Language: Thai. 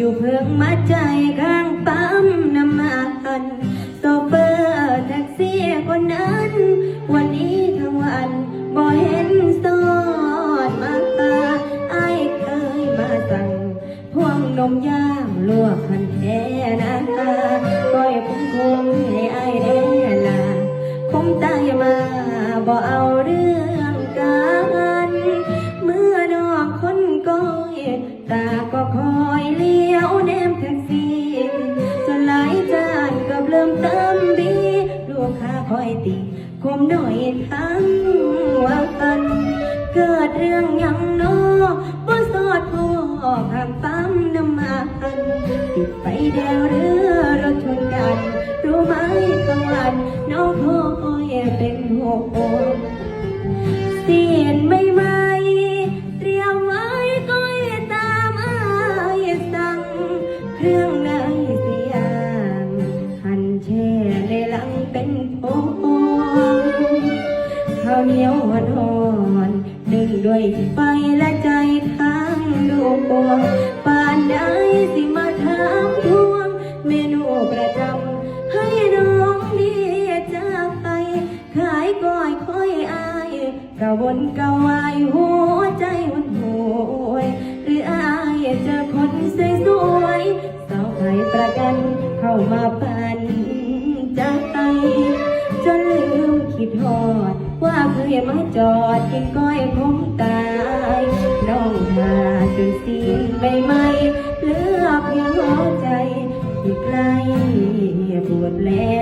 อยู่เพิ่งมาใจข้างปั๊มน้ำมันโซเฟอร์แท็กซี่คนนั้น วันนี้ทั้งวันบ่เห็นสอดมาไอ้ายเคยมาสั่งพวงนมย่างลวกคันแท้นะก้อยผมคง ริ่มเติมบีลูกค้าคอยตีคมหน่อยทั้งวันเกิดเรื่องยังนอบ่สอดพ่อข้ามปั๊มน้ำมันติดไฟแดงเรือรถชนกัน รู้ไหมกลางวันน้องพ่ออยเป็นห่วงเเหนียวหอนหอนๆนึ่งด้วยไฟและใจทั้งดวงป่านใดสิมาถามทวง เมนูประจำให้น้องเดียจากไป ขายก้อยค่อยอายกะวนกะวายหัวใจมันหวยหรืออายจอคนสวยสวยๆสาวไทยประกันเข้ามาปันใจจนลืมคิดทอด ว่าเคยมาจอดกินก้อยผมตายน้องหาจนสิ้นใบไม้เลือเพียงหัวใจที่ใกล้ปวดแล้